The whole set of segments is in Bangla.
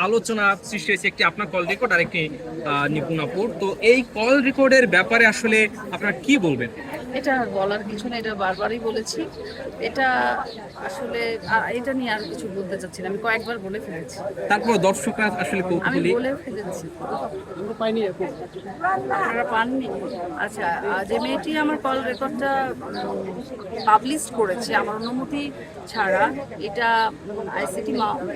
আলোচনা সৃষ্টি হয়েছে একটি আপনার কল রেকর্ড আর একটি আহ, নিপুণাপুর তো এই কল রেকর্ডের ব্যাপারে আসলে আপনারা কি বলবেন? এটা আর বলার কিছু না এটা বারবারই বলেছি। এটা আসলে এটা নিয়ে আর কিছু বলতে চাচ্ছি না। আমি কয়েকবার বলে ফেলেছি। তারপর দর্শকরা আসলে আমি বলে ফেলেছি। পাইনি আপনারা পাননি? আচ্ছা যে মেয়েটি আমার কল রেকর্ডটা পাবলিশ করেছে আমার অনুমতি ছাড়া এটা আইসিটি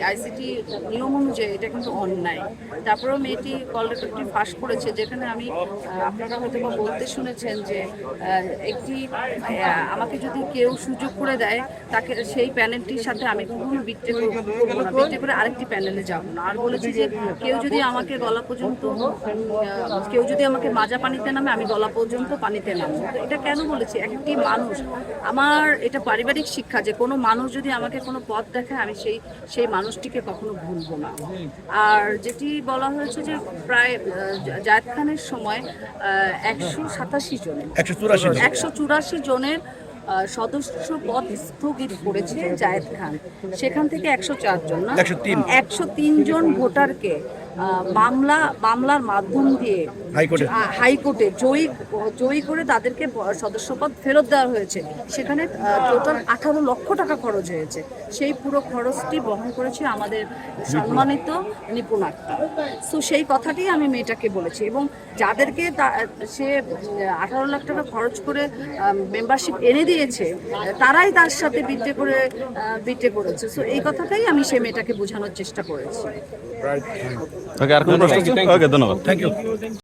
আইসিটি নিয়ম অনুযায়ী এটা কিন্তু অন্যায়। তারপরেও মেয়েটি কল রেকর্ডটি ফাঁস করেছে, যেখানে আমি আপনারা হয়তো বা বলতে শুনেছেন যে একটি আমাকে যদি কেউ সুযোগ করে দেয়, তাকে সেই প্যানেলটির সাথে আমি কখনো না। বিট্রে করে আরেকটি প্যানেলে যাব না। আর বলেছি যে, কেউ যদি আমাকে গলা পর্যন্ত কেউ যদি আমাকে মাজা পানিতে নামে, আমি গলা পর্যন্ত পানিতে নামবো। এটা কেন বলেছি? একটি মানুষ, আমার এটা পারিবারিক শিক্ষা যে, কোনো মানুষ যদি আমাকে কোনো পথ দেখায়, আমি সেই সেই মানুষটিকে কখনো ভুলবো না। আর যেটি বলা হয়েছে যে প্রায় জায়দ খানের সময় একশো সাতাশি জনের একশো চুরাশি জনের। সদস্য পদ স্থগিত করেছে জায়েদ খান। সেখান থেকে একশো চার জন না? একশো তিন। জন ভোটারকে মামলা মামলার মাধ্যম দিয়ে হাইকোর্টে। জয়ী জয়ী করে তাদেরকে সদস্যপদ ফেরত দেওয়া হয়েছে। সেখানে টোটাল আঠারো লক্ষ টাকা খরচ হয়েছে। সেই পুরো খরচটি বহন করেছে আমাদের সম্মানিত নিপুণ আক্তার। সো সেই কথাটি আমি মেয়েটাকে বলেছি এবং যাদেরকে তা- সে আঠারো লাখ টাকা খরচ করে মেম্বারশিপ এনে দিয়েছে তারাই তার সাথে বিটে করে বিটে করেছে। সো এই কথাটাই আমি সে মেয়েটাকে বোঝানোর চেষ্টা করেছি। ওকে আর কোনো প্রশ্ন? ওকে ধন্যবাদ। Thank you